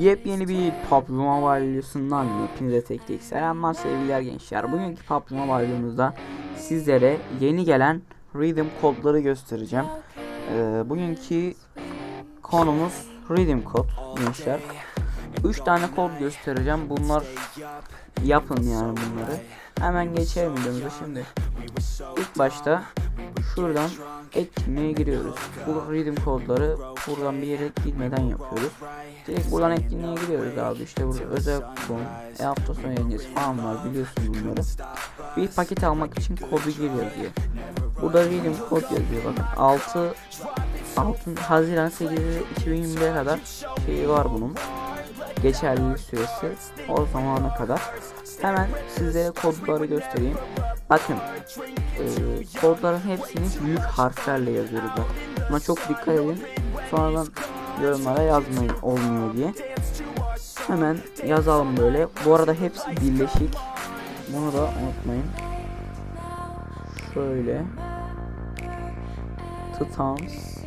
Yepyeni bir Mobile videosundan hepinize tek tek selamlar sevgiler gençler. Bugünkü Mobile videomuzda sizlere yeni gelen Rhythm kodları göstereceğim. Ee, bugünkü konumuz Rhythm kod gençler. 3 tane kod göstereceğim. Bunlar yapın yani bunları. Hemen geçelim videomuza şimdi. İlk başta şuradan etkinliğe giriyoruz. Bu redeem kodları buradan bir yere gitmeden yapıyoruz. Direkt buradan etkinliğe giriyoruz abi. İşte burada özel kupon, e hafta sonu yayıncısı falan var biliyorsun bunları. Bir paket almak için kodu gir yazıyor. Burada redeem kod yazıyor bakın. 6 6 Haziran 8 2021'e kadar şeyi var bunun. Geçerlilik süresi o zamana kadar. Hemen sizlere kodları göstereyim. Bakın e, kodların hepsini büyük harflerle yazıyoruz bak. Buna çok dikkat edin. Sonradan yorumlara yazmayın olmuyor diye. Hemen yazalım böyle. Bu arada hepsi birleşik. Bunu da unutmayın. Şöyle. Titans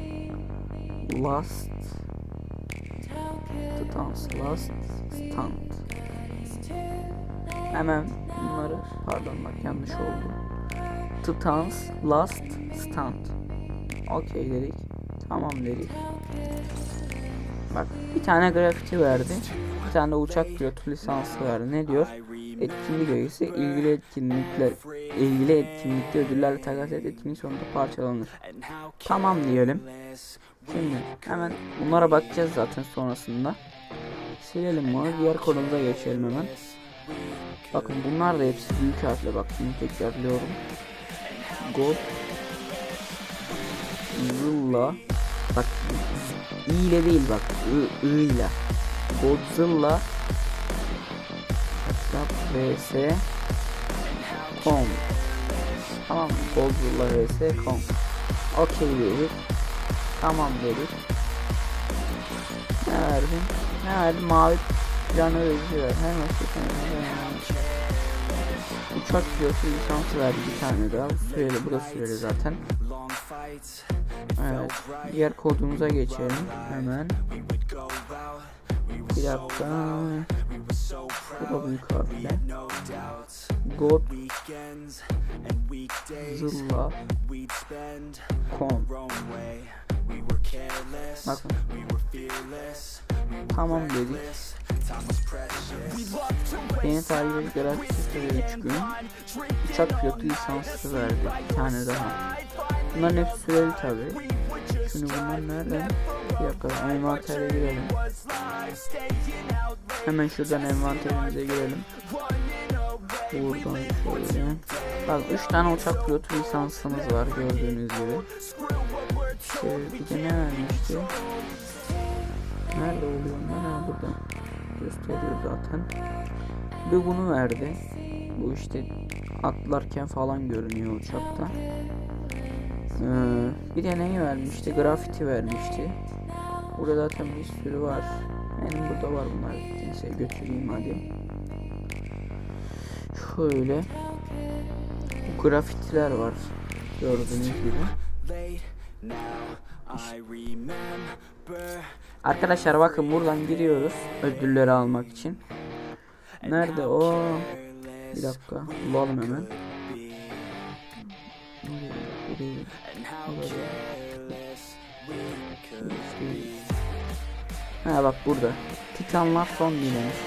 Last Titans Last Stand Hemen bunları pardon bak yanlış oldu. Titans Last Stand. Okey dedik. Tamam dedik. Bak bir tane grafiti verdi. Bir tane de uçak pilotu lisansı verdi. Ne diyor? Etkinlik ögesi ilgili etkinlikler ilgili etkinlikte ödüllerle takas et etkinlik sonunda parçalanır. Tamam diyelim. Şimdi hemen bunlara bakacağız zaten sonrasında. Silelim bunu. Diğer konumuza geçelim hemen. Bakın bunlar da hepsi büyük harfle bak şimdi tekrarlıyorum. God Zilla Bak i ile değil bak I, ile Godzilla. Vs. Com Tamam Godzilla vs. Com Okey dedik. Tamam dedik. Ne verdin? Ne verdin? Mavi planı ödücü ver Her maçta Uçak pilotu lisansı verdi bir tane daha. Süreli bu da süreli zaten Evet. Diğer kodumuza geçelim. Hemen. Bir dakika. Bu da büyük harfle God Zilla Com Bakın. Tamam dedik. Tarihi gratis sitede 3 gün. Uçak pilotu lisansı verdi. Bir tane daha Bunların hepsi süreli tabi Şimdi bunlar nereden? Bir dakika envantere girelim. Hemen şuradan envanterimize girelim. Buradan şöyle. Bak 3 tane uçak pilotu lisansımız var gördüğünüz gibi. İşte bir de ne vermişti? Nerede oluyor? Ha burada. Gösteriyor zaten. Bir bunu verdi. Bu işte atlarken falan görünüyor uçakta ee, Bir de neyi vermişti? Grafiti vermişti. Burada zaten bir sürü var. Benim burada var bunlar Neyse götüreyim hadi. Şöyle. Bu grafitiler var Gördüğünüz gibi. Arkadaşlar bakın buradan giriyoruz ödülleri almak için. Nerede o? Bir dakika bulalım hemen. Ha bak burada. Titanlar son dinlemiş.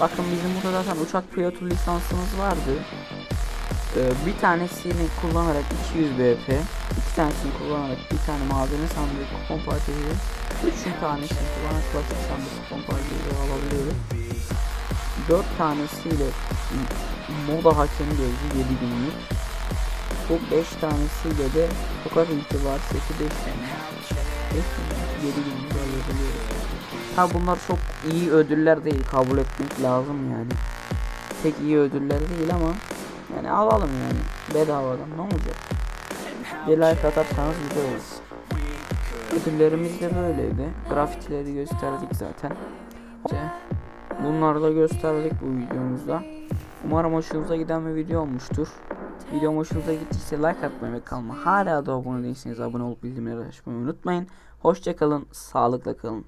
Bakın bizim burada zaten uçak pilotu lisansımız vardı. Ee, bir tanesini kullanarak 200 BP, iki tanesini kullanarak bir tane malzeme sandığı kupon partisi, üçün tanesini kullanarak basit sandığı kupon partisi alabiliyoruz. Dört tanesiyle moda hakemi gözü 7 günlük. Bu 5 tanesiyle de sokak itibar seti 5 tane. 7 günlük alabiliyoruz. Ha bunlar çok iyi ödüller değil kabul etmek lazım yani. Pek iyi ödüller değil ama yani alalım yani bedavadan ne olacak? Bir like atarsanız güzel olur. Ödüllerimiz de böyleydi. Grafitileri gösterdik zaten. Bunları da gösterdik bu videomuzda. Umarım hoşunuza giden bir video olmuştur. Videom hoşunuza gittiyse like atmayı ve kalma. Hala da abone değilseniz abone olup bildirimleri açmayı unutmayın. Hoşçakalın, sağlıkla kalın.